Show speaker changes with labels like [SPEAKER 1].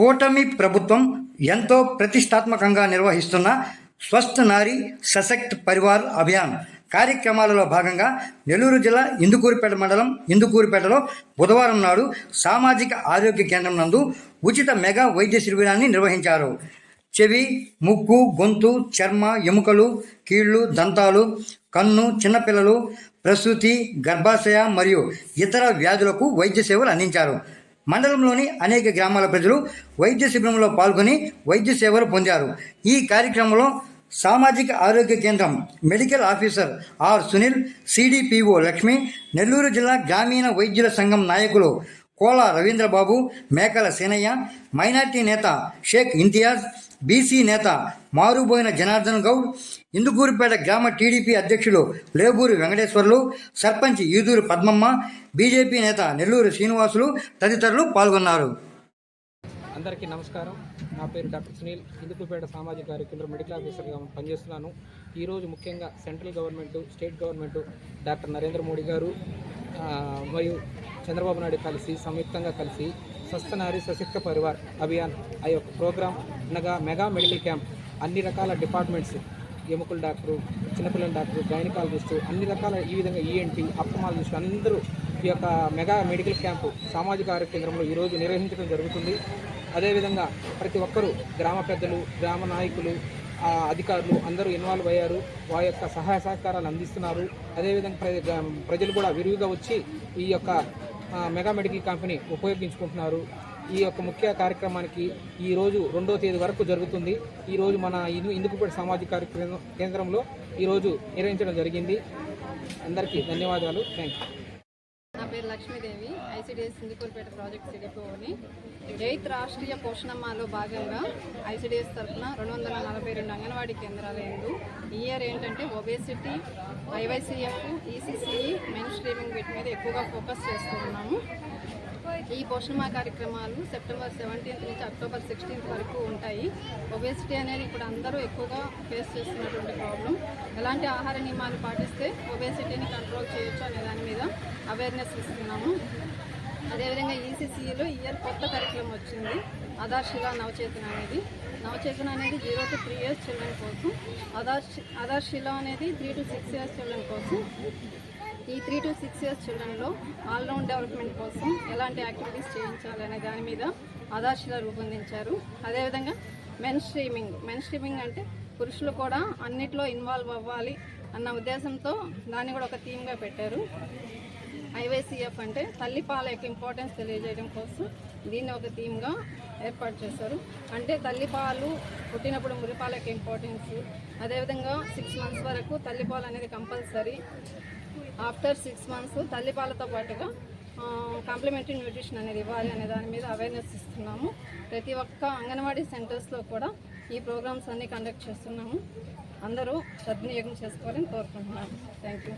[SPEAKER 1] కూటమి ప్రభుత్వం ఎంతో ప్రతిష్టాత్మకంగా నిర్వహిస్తున్న స్వస్థ నారి సశక్త్ పరివార్ అభియాన్ కార్యక్రమాలలో భాగంగా నెల్లూరు జిల్లా ఇందుకూరుపేట మండలం ఇందుకూరుపేటలో బుధవారం నాడు సామాజిక ఆరోగ్య కేంద్రం నందు ఉచిత మెగా వైద్య శిబిరాన్ని నిర్వహించారు. చెవి ముక్కు గొంతు చర్మ ఎముకలు కీళ్ళు దంతాలు కన్ను చిన్నపిల్లలు ప్రసూతి గర్భాశయ మరియు ఇతర వ్యాధులకు వైద్య సేవలు అందించారు. మండలంలోని అనేక గ్రామాల ప్రజలు వైద్య శిబిరంలో పాల్గొని వైద్య సేవలు పొందారు. ఈ కార్యక్రమంలో సామాజిక ఆరోగ్య కేంద్రం medical officer R Sunil CDPO Lakshmi Nellore జిల్లా గ్రామీణ వైద్యుల సంఘం నాయకులు కోల రవీంద్రబాబు మేకల సేనయ్య మైనార్టీ నేత షేక్ ఇంతియాజ్ బీసీ నేత మారుబోయిన జనార్దన్ గౌడ్ ఇందుకూరుపేట గ్రామ టీడీపీ అధ్యక్షులు లేబూరి వెంకటేశ్వర్లు సర్పంచ్ ఈదూరు పద్మమ్మ బీజేపీ నేత నెల్లూరు శ్రీనివాసులు తదితరులు పాల్గొన్నారు.
[SPEAKER 2] అందరికీ నమస్కారం. నా పేరు డాక్టర్ సునీల్. ఇందుకుపేట సామాజిక కార్యక్రమంలో మెడికల్ ఆఫీసర్గా పనిచేస్తున్నాను. ఈరోజు ముఖ్యంగా central government state government doctor Narendra Modi గారు మరియు చంద్రబాబు నాయుడు కలిసి సంయుక్తంగా కలిసి స్వస్థ నారి సశక్త పరివార్ అభియాన్ ఆ యొక్క ప్రోగ్రాం అనగా మెగా మెడికల్ క్యాంప్. అన్ని రకాల డిపార్ట్మెంట్స్ ఎముకల డాక్టరు చిన్నపిల్లల డాక్టరు గైనకాలజిస్టు అన్ని రకాల ఈ విధంగా ఈఎన్టీ అప్టమాలజిస్టు అందరూ ఈ యొక్క మెగా మెడికల్ క్యాంపు సామాజిక ఆరోగ్య కేంద్రంలో ఈరోజు నిర్వహించడం జరుగుతుంది. అదేవిధంగా ప్రతి ఒక్కరూ గ్రామ పెద్దలు గ్రామ నాయకులు అధికారులు అందరూ ఇన్వాల్వ్ అయ్యారు. వారి యొక్క సహాయ సహకారాలు అందిస్తున్నారు. అదేవిధంగా ప్ర- గ- ప్రజలు కూడా విరివిగా వచ్చి ఈ యొక్క మెగా మెడికల్ కంపెనీ ఉపయోగించుకుంటున్నారు. ఈ యొక్క ముఖ్య కార్యక్రమానికి ఈ రోజు రెండో తేదీ వరకు జరుగుతుంది. ఈ రోజు మన ఇందు ఇందుకుపేట సామాజిక కార్యక్రమం కేంద్రంలో ఈరోజు నిర్వహించడం జరిగింది. అందరికీ ధన్యవాదాలు. Thank you
[SPEAKER 3] Lakshmidevi ICDS Sindipurpeta project సిడిపోని eighth Rashtriya పోషణమ్మలో భాగంగా ఐసిడిఎస్ తరఫున రెండు వందల నలభై రెండు అంగన్వాడీ కేంద్రాలు ఎందు ఈ ఇయర్ ఏంటంటే obesity IYCF ECCE mainstreaming వీటి మీద ఎక్కువగా ఫోకస్ చేస్తూ ఉన్నాము. ఈ పోషణమా కార్యక్రమాలు సెప్టెంబర్ సెవెంటీన్త్ నుంచి అక్టోబర్ సిక్స్టీన్త్ వరకు ఉంటాయి. ఒబేసిటీ అనేది ఇప్పుడు అందరూ ఎక్కువగా ఫేస్ చేస్తున్నటువంటి ప్రాబ్లం. ఎలాంటి ఆహార నియమాలు పాటిస్తే ఒబేసిటీని కంట్రోల్ చేయొచ్చు అనే దాని మీద అవేర్నెస్ ఇస్తున్నాము. అదేవిధంగా ఈసీసీలో ఇయర్ కొత్త కరికులం వచ్చింది. ఆధార్శిల నవచేతన అనేది. నవచేతన అనేది zero to three years children కోసం. ఆధార్ ఆధార్శిల అనేది three to six years children కోసం. ఈ త్రీ టు సిక్స్ ఇయర్స్ చిల్డ్రన్లో ఆల్రౌండ్ డెవలప్మెంట్ కోసం ఎలాంటి యాక్టివిటీస్ చేయించాలి అనే దాని మీద ఆధార్శిల రూపొందించారు. అదేవిధంగా మెన్ స్ట్రీమింగ్ మెన్ స్ట్రీమింగ్ అంటే పురుషులు కూడా అన్నిట్లో ఇన్వాల్వ్ అవ్వాలి అన్న ఉద్దేశంతో దాన్ని కూడా ఒక థీమ్గా పెట్టారు. ఐవైసీఎఫ్ అంటే తల్లిపాల యొక్క ఇంపార్టెన్స్ తెలియజేయడం కోసం దీన్ని ఒక థీమ్గా ఏర్పాటు చేశారు. అంటే తల్లిపాలు పుట్టినప్పుడు మురిపాల యొక్క ఇంపార్టెన్స్ అదేవిధంగా సిక్స్ మంత్స్ వరకు తల్లిపాలు అనేది కంపల్సరీ ఆఫ్టర్ సిక్స్ మంత్స్ తల్లిపాలతో పాటుగా కాంప్లిమెంటరీ న్యూట్రిషన్ అనేది ఇవ్వాలి అనే దాని మీద అవేర్నెస్ ఇస్తున్నాము. ప్రతి ఒక్క అంగన్వాడీ సెంటర్స్లో కూడా ఈ ప్రోగ్రామ్స్ అన్నీ కండక్ట్ చేస్తున్నాము. అందరూ సద్వినియోగం చేసుకోవాలని కోరుకుంటున్నాను థ్యాంక్ యూ